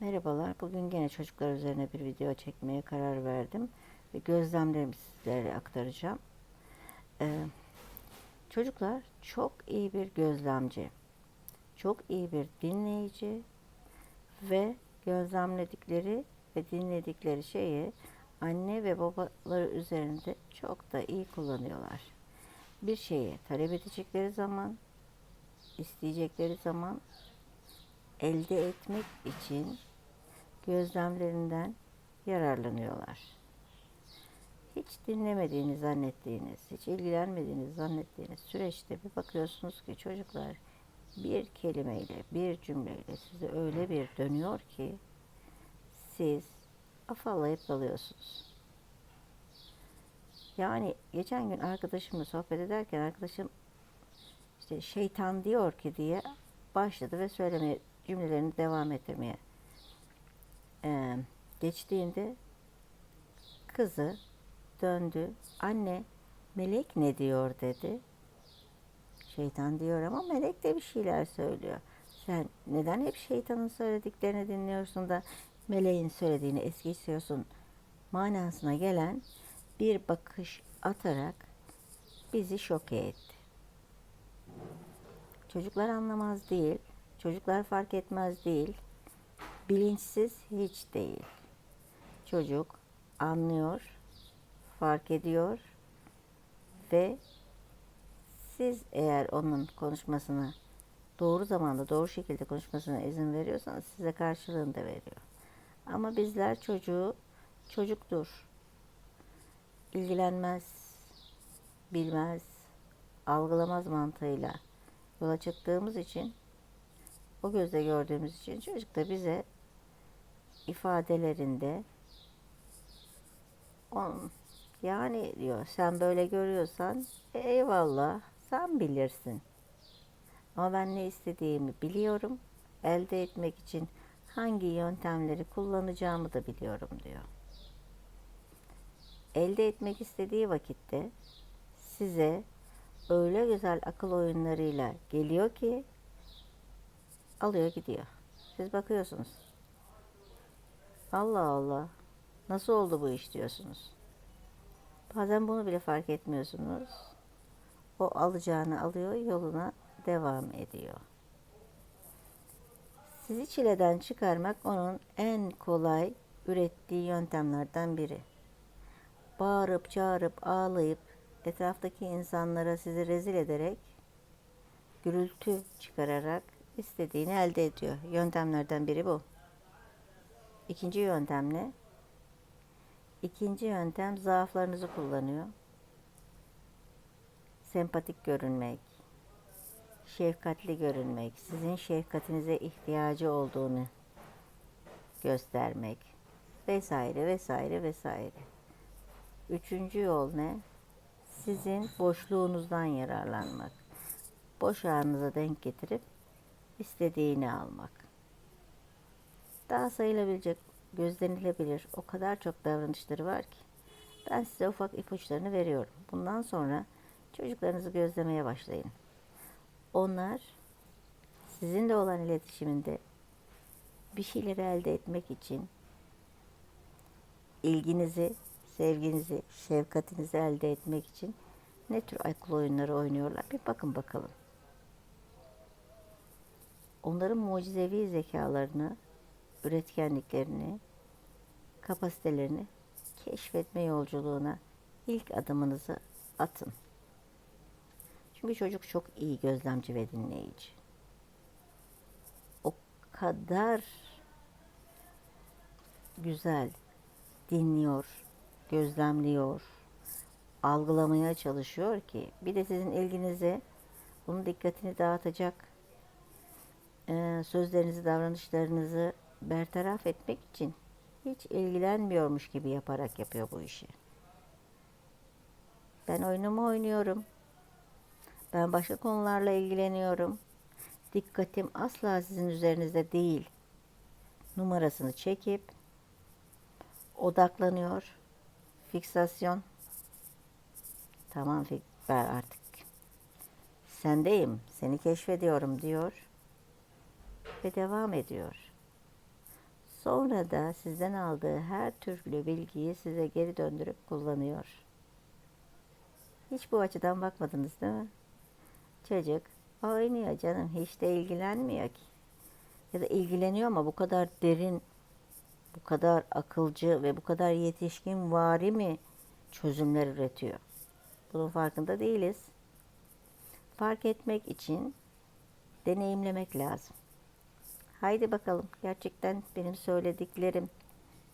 Merhabalar. Bugün gene çocuklar üzerine bir video çekmeye karar verdim. Ve gözlemlerimi sizlere aktaracağım. Ee, çocuklar çok iyi bir gözlemci, çok iyi bir dinleyici ve gözlemledikleri ve dinledikleri şeyi anne ve babaları üzerinde çok da iyi kullanıyorlar. Bir şeyi talep edecekleri zaman, isteyecekleri zaman elde etmek için gözlemlerinden yararlanıyorlar. Hiç dinlemediğini zannettiğiniz, hiç ilgilenmediğiniz zannettiğiniz süreçte bir bakıyorsunuz ki çocuklar bir kelimeyle, bir cümleyle size öyle bir dönüyor ki siz afallayıp kalıyorsunuz. Yani geçen gün arkadaşımla sohbet ederken arkadaşım işte şeytan diyor ki diye başladı ve söylemeye cümlelerini devam ettirmeye e, geçtiğinde kızı döndü. Anne melek ne diyor dedi. Şeytan diyor ama melek de bir şeyler söylüyor. Sen neden hep şeytanın söylediklerini dinliyorsun da meleğin söylediğini es geçiyorsun manasına gelen bir bakış atarak bizi şoke etti. Çocuklar anlamaz değil, çocuklar fark etmez değil, bilinçsiz hiç değil. Çocuk anlıyor, fark ediyor ve siz eğer onun konuşmasını doğru zamanda doğru şekilde konuşmasına izin veriyorsanız size karşılığını da veriyor. Ama bizler çocuğu çocuktur. ilgilenmez, bilmez, algılamaz mantığıyla yola çıktığımız için o gözle gördüğümüz için çocuk da bize ifadelerinde on, yani diyor sen böyle görüyorsan e, eyvallah sen bilirsin. Ama ben ne istediğimi biliyorum. Elde etmek için hangi yöntemleri kullanacağımı da biliyorum diyor. Elde etmek istediği vakitte size öyle güzel akıl oyunlarıyla geliyor ki alıyor gidiyor. Siz bakıyorsunuz. Allah Allah. Nasıl oldu bu iş diyorsunuz. Bazen bunu bile fark etmiyorsunuz. O alacağını alıyor, yoluna devam ediyor. Sizi çileden çıkarmak onun en kolay ürettiği yöntemlerden biri. Bağırıp, çağırıp, ağlayıp etraftaki insanlara sizi rezil ederek gürültü çıkararak istediğini elde ediyor. Yöntemlerden biri bu. İkinci yöntem ne? İkinci yöntem zaaflarınızı kullanıyor. Sempatik görünmek, şefkatli görünmek, sizin şefkatinize ihtiyacı olduğunu göstermek vesaire vesaire vesaire. Üçüncü yol ne? Sizin boşluğunuzdan yararlanmak. Boş denk getirip istediğini almak. Daha sayılabilecek, gözlenilebilir o kadar çok davranışları var ki. Ben size ufak ipuçlarını veriyorum. Bundan sonra çocuklarınızı gözlemeye başlayın. Onlar sizinle olan iletişiminde bir şeyleri elde etmek için ilginizi, sevginizi, şefkatinizi elde etmek için ne tür akıl oyunları oynuyorlar bir bakın bakalım. Onların mucizevi zekalarını, üretkenliklerini, kapasitelerini keşfetme yolculuğuna ilk adımınızı atın. Çünkü çocuk çok iyi gözlemci ve dinleyici. O kadar güzel dinliyor, gözlemliyor, algılamaya çalışıyor ki bir de sizin ilginizi, bunun dikkatini dağıtacak sözlerinizi, davranışlarınızı bertaraf etmek için hiç ilgilenmiyormuş gibi yaparak yapıyor bu işi. Ben oyunumu oynuyorum. Ben başka konularla ilgileniyorum. Dikkatim asla sizin üzerinizde değil. Numarasını çekip odaklanıyor. Fiksasyon. Tamam ver artık. Sendeyim. Seni keşfediyorum diyor. Ve devam ediyor. Sonra da sizden aldığı her türlü bilgiyi size geri döndürüp kullanıyor. Hiç bu açıdan bakmadınız değil mi? Çocuk oynuyor canım hiç de ilgilenmiyor ki. Ya da ilgileniyor ama bu kadar derin, bu kadar akılcı ve bu kadar yetişkin vari mi çözümler üretiyor? Bunun farkında değiliz. Fark etmek için deneyimlemek lazım. Haydi bakalım gerçekten benim söylediklerim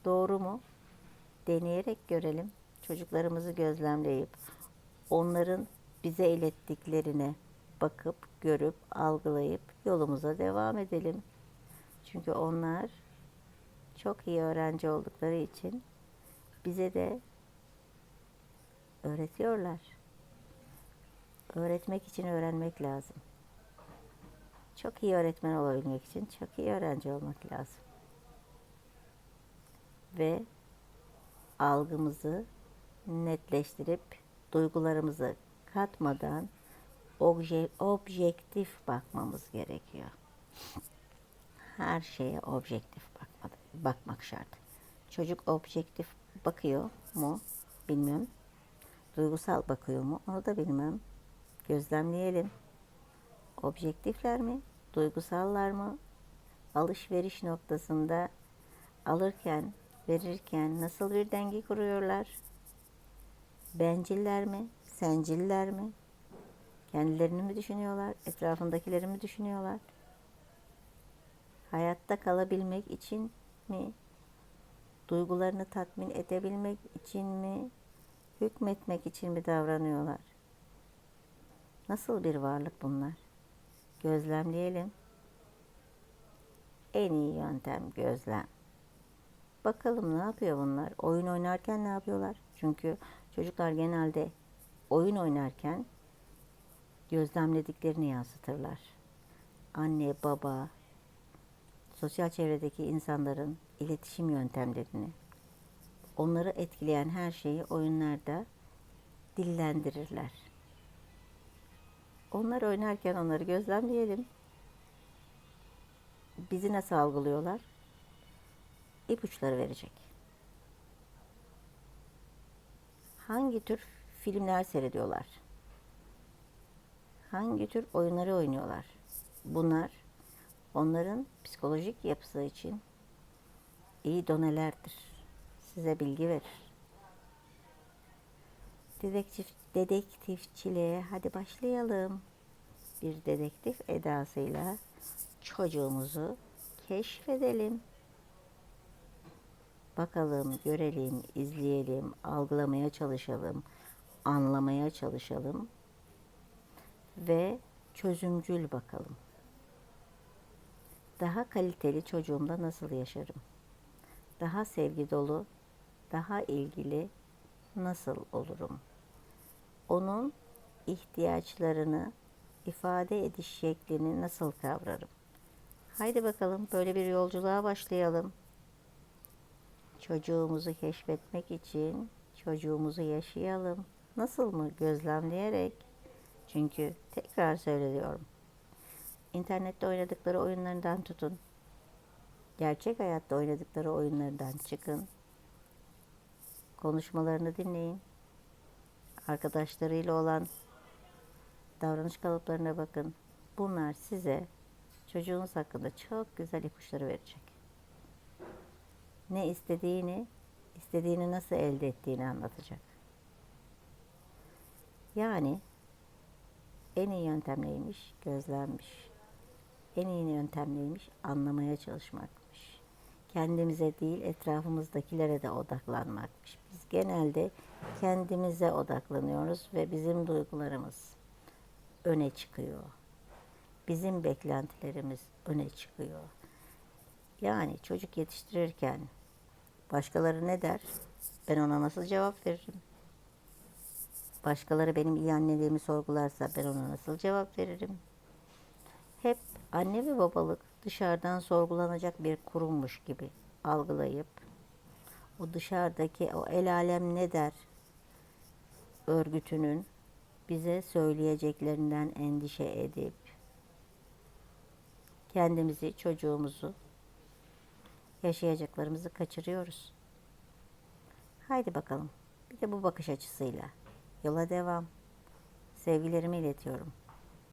doğru mu? Deneyerek görelim. Çocuklarımızı gözlemleyip onların bize ilettiklerine bakıp, görüp, algılayıp yolumuza devam edelim. Çünkü onlar çok iyi öğrenci oldukları için bize de öğretiyorlar. Öğretmek için öğrenmek lazım. Çok iyi öğretmen olabilmek için çok iyi öğrenci olmak lazım. Ve algımızı netleştirip duygularımızı katmadan obje, objektif bakmamız gerekiyor. Her şeye objektif bakmak, bakmak şart. Çocuk objektif bakıyor mu bilmiyorum. Duygusal bakıyor mu onu da bilmem. Gözlemleyelim. Objektifler mi? Duygusallar mı? Alışveriş noktasında alırken, verirken nasıl bir denge kuruyorlar? Benciller mi? Senciller mi? Kendilerini mi düşünüyorlar? Etrafındakileri mi düşünüyorlar? Hayatta kalabilmek için mi? Duygularını tatmin edebilmek için mi? Hükmetmek için mi davranıyorlar? Nasıl bir varlık bunlar? Gözlemleyelim. En iyi yöntem gözlem. Bakalım ne yapıyor bunlar? Oyun oynarken ne yapıyorlar? Çünkü çocuklar genelde oyun oynarken gözlemlediklerini yansıtırlar. Anne, baba, sosyal çevredeki insanların iletişim yöntemlerini, onları etkileyen her şeyi oyunlarda dillendirirler. Onlar oynarken onları gözlemleyelim. Bizi nasıl algılıyorlar? İpuçları verecek. Hangi tür filmler seyrediyorlar? Hangi tür oyunları oynuyorlar? Bunlar onların psikolojik yapısı için iyi donelerdir. Size bilgi verir. Dedektif, dedektifçiliğe hadi başlayalım. Bir dedektif edasıyla çocuğumuzu keşfedelim. Bakalım, görelim, izleyelim, algılamaya çalışalım, anlamaya çalışalım ve çözümcül bakalım. Daha kaliteli çocuğumla nasıl yaşarım? Daha sevgi dolu, daha ilgili nasıl olurum? Onun ihtiyaçlarını ifade ediş şeklini nasıl kavrarım? Haydi bakalım böyle bir yolculuğa başlayalım. Çocuğumuzu keşfetmek için çocuğumuzu yaşayalım. Nasıl mı? Gözlemleyerek. Çünkü tekrar söylüyorum. İnternette oynadıkları oyunlarından tutun. Gerçek hayatta oynadıkları oyunlardan çıkın. Konuşmalarını dinleyin. Arkadaşlarıyla olan davranış kalıplarına bakın. Bunlar size çocuğunuz hakkında çok güzel ipuçları verecek. Ne istediğini, istediğini nasıl elde ettiğini anlatacak. Yani en iyi yöntem neymiş? Gözlenmiş. En iyi yöntem neymiş? Anlamaya çalışmakmış. Kendimize değil etrafımızdakilere de odaklanmakmış. Biz genelde kendimize odaklanıyoruz ve bizim duygularımız öne çıkıyor. Bizim beklentilerimiz öne çıkıyor. Yani çocuk yetiştirirken başkaları ne der? Ben ona nasıl cevap veririm? Başkaları benim iyi anneliğimi sorgularsa ben ona nasıl cevap veririm? Hep anne ve babalık dışarıdan sorgulanacak bir kurummuş gibi algılayıp o dışarıdaki o el alem ne der örgütünün bize söyleyeceklerinden endişe edip kendimizi, çocuğumuzu yaşayacaklarımızı kaçırıyoruz. Haydi bakalım. Bir de bu bakış açısıyla yola devam. Sevgilerimi iletiyorum.